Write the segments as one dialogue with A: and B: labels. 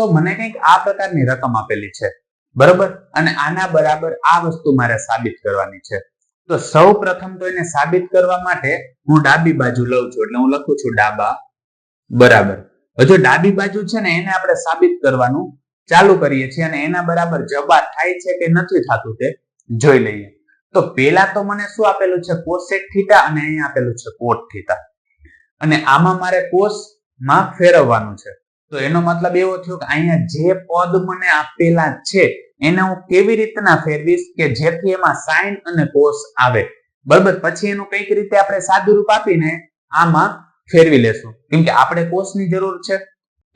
A: તો મને કંઈક આ પ્રકારની રકમ આપેલી છે. બરોબર? અને આના બરાબર આ વસ્તુ મારે સાબિત કરવાની છે. તો સૌ પ્રથમ તો એને સાબિત કરવા માટે હું ડાબી બાજુ લઉં છું એટલે હું લખું છું ડાબા. બરાબર. હજુ ડાબી બાજુ છે ને એને આપણે સાબિત કરવાનું ચાલુ કરીએ છીએ અને એના બરાબર જવાબ થાય છે કે નથી થતું તે જોઈ લઈએ. તો પેલા તો મને શું આપેલું છે? કોસેક થીટા અને અહીંયા આપેલું છે કોટ થીટા અને આમાં મારે કોષમાં ફેરવવાનું છે. તો એનો મતલબ એવો થયો કે અહીંયા જે પદ મને આપેલા છે, એને હું કેવી રીતના ફેરવીશ કે જેથી એમાં સાઈન અને કોસ આવે? બરાબર, પછી એનું કંઈક રીતે આપણે સાદું આપીને આમાં ફેરવી લેશું. કેમ કે આપણે કોષની જરૂર છે.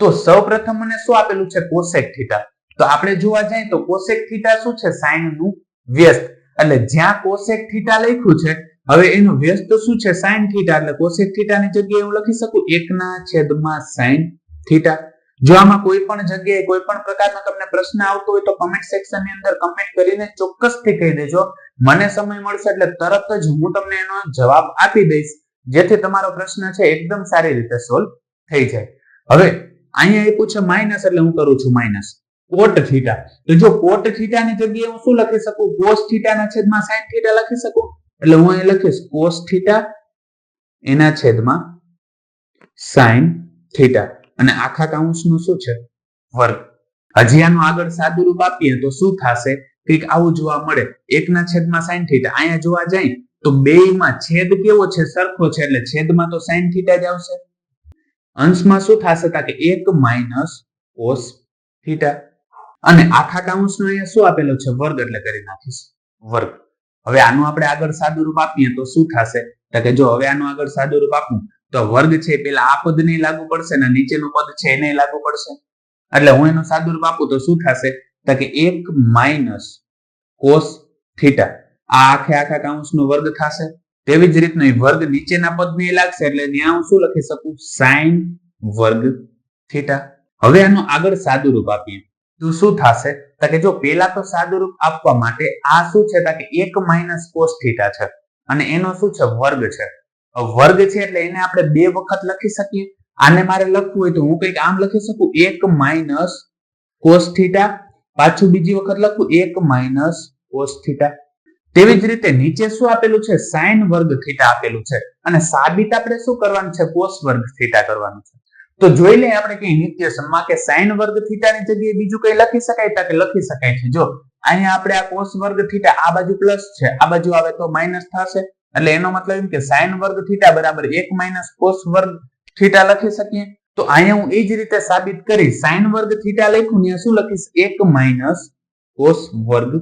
A: તો સૌ પ્રથમ મને શું આપેલું છે? કોસેક થીટા તો આપણે જોવા જઈએ તો કોસેક થીટા શું છે? સાઈનનું વ્યસ્ત. એટલે જ્યાં કોસેક થીટા લખ્યું છે, હવે એનું વ્યસ્ત શું છે? સાઈન થીટા એટલે કોસેક થીટાની જગ્યાએ હું લખી શકું? એકના છેદમાં સાઈન થીટા જો આમાં કોઈ પણ જગ્યાએ કોઈ પણ પ્રકારનો તમને પ્રશ્ન આવતો હોય તો કમેન્ટ સેક્શનની અંદર કમેન્ટ કરીને ચોક્કસથી કહી દેજો. મને સમય મળશે એટલે તરત જ હું તમને એનો જવાબ આપી દઈશ. જેથી તમારો પ્રશ્ન છે એકદમ સારી રીતે સોલ્વ થઈ જાય. હવે અહીંયા એ પૂછે માઇનસ એટલે હું કરું છું માઇનસ કોટ થીટા તો જો કોટ થીટાની જગ્યાએ હું શું લખી શકું? કોસ થીટાના છેદમાં સાઈન થીટા લખી શકું? એટલે હું અહીં લખીશ કોસ થીટા એના છેદમાં સાઈન થીટા અને આખા કાઉન્સનું શું છે? વર્ગ. હજી આનું આગળ સાદું આપીએ તો શું થશે? કંઈક આવું જોવા મળે. એકના છેદમાં સાઈન થીટા. અહીંયા જોવા જાય તો બે માં છેદ કેવો છે? સરખો છે એટલે છેદમાં તો સાઈન થીટા જ આવશે. અંશમાં શું થશે? કે એક માઇનસ કોસ થીટા. અને આખા કાઉન્સનો અહીંયા શું આપેલો છે? વર્ગ એટલે કરી નાખીશ. વર્ગ. હવે આનું આપણે આગળ સાદું રૂપ આપીએ તો શું થશે? કે જો હવે આનું આગળ સાદું રૂપ આપું તો વર્ગ છે પેલા આ પદ નહીં લાગુ પડશે ને નીચેનું પદ છે એને લાગુ પડશે. એટલે હું એનું સાદું રૂપ આપું તો શું થશે? તો કે એક માઇનસ કોસ થીટા આ આખે આખા કાઉન્સનો વર્ગ થશે. તેવી જ રીતનો વર્ગ નીચેના પદને લાગશે એટલે ત્યાં હું શું લખી શકું? સાઈન વર્ગ થીટા. હવે આનું આગળ સાદુરૂપ આપીએ. તો શું થશે? તો કે જો પેલા તો સાદુરૂપ આપવા માટે આ શું છે? તો કે એક માઇનસ કોસ થીટા છે. અને એનો શું છે? વર્ગ છે. વર્ગ છે એટલે એને આપણે બે વખત લખી શકીએ. આને મારે લખવું હોય તો હું કંઈક આમ લખી શકું. એક માઇનસ કોસ થીટા. પાછું બીજી વખત લખું. એક માઇનસ કોસ થીટા. તેવી જ રીતે નીચે શું આપેલું છે? સાઈન વર્ગ થીટા આપેલું છે. અને સાબિત આપણે શું કરવાનું છે? કોસ વર્ગ થીટા કરવાનું છે. તો જોઈ લઈએ આપણે કઈ નિત્યસમમાં કે સાઈન વર્ગ થીટાની જગ્યાએ બીજું કઈ લખી શકાય? તા કે લખી શકાય છે. જો અહીંયા આપણે આ કોસ વર્ગ થીટા આ બાજુ પ્લસ છે. આ બાજુ આવે તો માઇનસ થશે. એટલે એનો મતલબ એમ કે સાઈન વર્ગ થીટા બરાબર એક માઇનસ કોસ વર્ગ થીટા લખી શકીએ. તો અહીંયા હું એ જ રીતે સાબિત કરી સાઈન વર્ગ થીટા લખ્યું ને શું લખીશ? એક માઇનસ કોસ વર્ગ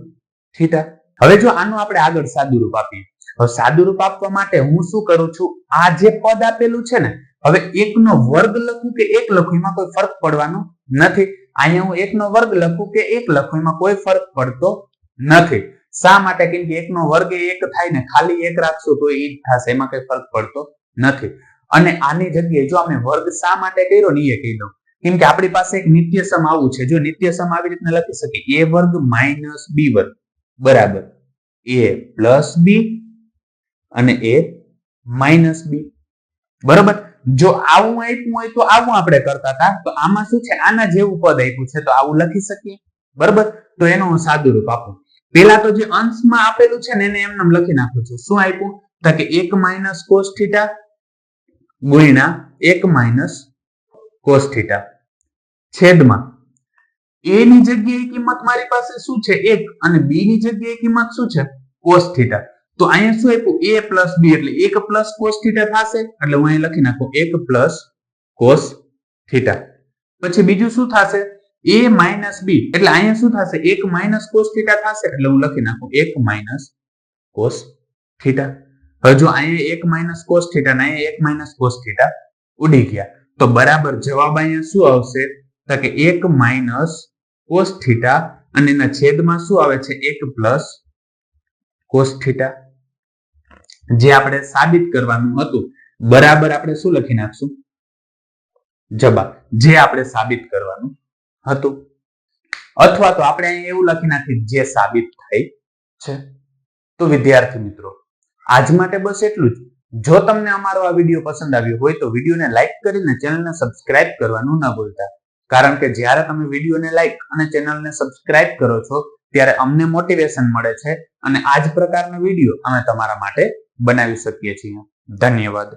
A: થીટા હવે જો આનું આપણે આગળ સાદું રૂપ આપીએ. હવે રૂપ આપવા માટે હું શું કરું છું? આ જે પદ આપેલું છે ને, હવે એકનો વર્ગ લખું કે એક લખું? એમાં કોઈ ફરક પડવાનો નથી. અહીંયા હું એકનો વર્ગ લખું કે એક લખું? એમાં કોઈ ફરક પડતો નથી. શા માટે? કેમ કે એકનો વર્ગ એક થાય ને, ખાલી એક રાખશું તો એ જ થશે, એમાં કઈ ફરક પડતો નથી. અને આની જગ્યાએ જો અમે વર્ગ શા માટે કર્યો ને એ કહી દઉં. કેમ કે આપણી પાસે એક નિત્યસમ આવું છે. જો નિત્યસમ આવી રીતના લખી શકીએ, એ વર્ગ માઇનસ બી વર્ગ, બરાબર? એ પ્લસ બી અને એ માઇનસ બી, બરાબર? જો આવું આપ્યું હોય તો આવું આપણે કરતા હતા. તો આમાં શું છે? આના જેવું પદ આપ્યું છે. તો આવું લખી શકીએ, બરાબર? તો એનું હું સાદું રૂપ આપું. પેલા તો જે અંશમાં આપેલું છે ને એને એમને લખી નાખું છું. શું આપ્યું? તો કે એક માઇનસ કોસ થીટા ગુણ્યા એક માઇનસ કોસ થીટા છેદમાં. એ ની જગ્યાએ કિંમત મારી પાસે શું છે? એક. અને બી ની જગ્યાએ કિંમત શું છે? કોસ થીટા તો અહીંયા શું આપ્યું? એ પ્લસ બી એટલે એક પ્લસ કોસ થીટા થશે. એટલે હું અહીં લખી નાખું, એક પ્લસ કોસ થીટા પછી બીજું શું થશે? એ માઇનસ બી એટલે અહીંયા શું થશે? એક માઇનસ કોસ થીટા થશે. એટલે હું લખી નાખું, એક માઇનસ કોસ થીટા હવે જો અહીંયા એક માઇનસ કોસ થીટા ને અહીંયા એક માઇનસ કોસ થીટા ઉડી ગયા, તો બરાબર જવાબ અહીંયા શું આવશે? તો કે એક માઇનસ કોસ થીટા અને એના છેદમાં શું આવે છે? એક પ્લસ કોસ થીટા જે આપણે સાબિત કરવાનું હતું. બરાબર આપણે શું લખી નાખશું? જવાબ. જે આપણે સાબિત કરવાનું હતું. અથવા તો આપણે અહીંયા એવું લખી નાખી જે સાબિત થાય છે. તો વિદ્યાર્થી મિત્રો, આજ માટે બસ એટલું જ. જો તમને અમારો આ વીડિયો પસંદ આવ્યો હોય તો વિડીયોને લાઈક કરીને ચેનલને સબસ્ક્રાઇબ કરવાનું ન ભૂલતા. કારણ કે જ્યારે તમે વિડીયોને લાઈક અને ચેનલને સબસ્ક્રાઇબ કરો છો, ત્યારે અમને મોટિવેશન મળે છે અને આ જ પ્રકારનો વીડિયો અમે તમારા માટે બનાવી શકીએ છીએ. ધન્યવાદ.